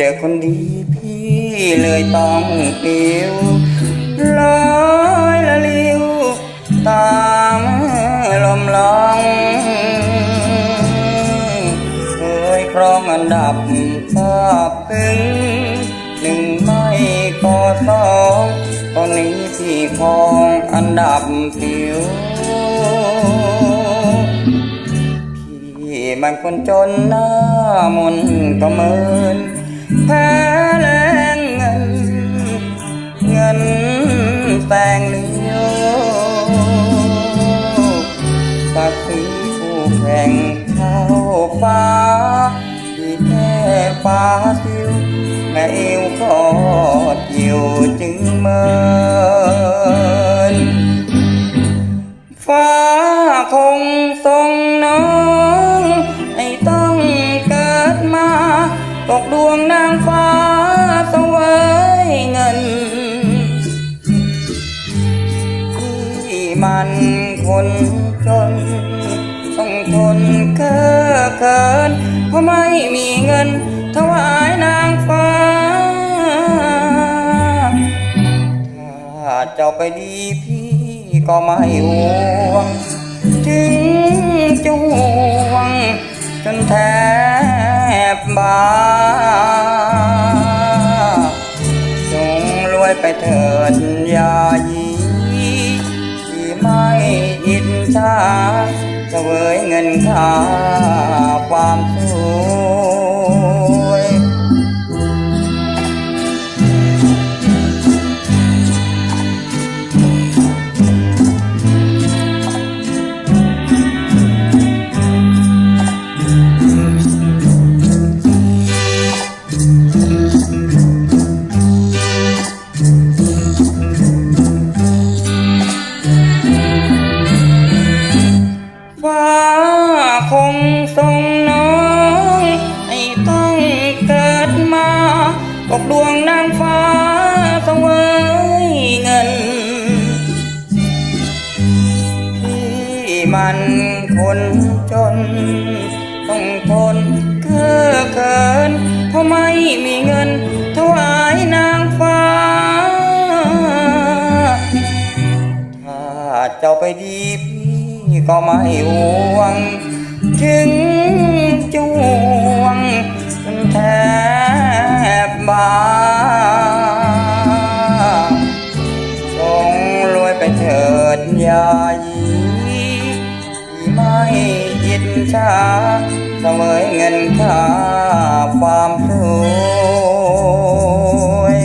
จอคนดีพี่เลยต้องปิวลอยละลิวตามลมลองเคยครองอันดับทราบถึงหนึ่งไม่ก็สองตอนนี้พี่ครองอันดับปิวพี่มันคนจนหน้ามนก็เหมิน ค่ปาซิวแม่เอวก็เกี่จึงเมินฟ้าคงทรงน้องให้ต้องเกิดมาตกดวงนางฟ้าสวยเงินที่มันคนจนต้องทนเก้อเกินเพราะไม่มีเงิน เจ้าไปดีพี่ก็ไม่ห่วง ถึงจะห่วงจนแทบบาจงรวยไปเถิดยายีที่ไม่อิจฉาเสวยเงินค่าความสวย มันคนจน ต้องทนเก้อเขิน เพราะไม่มีเงินถวายนางฟ้า ถ้าเจ้าไปดีพี่ก็ไม่ห่วง ถึงจวงจนแทบบาจงรวยไปเถิดยาย ดช้าเสมอเงินค่าความรวย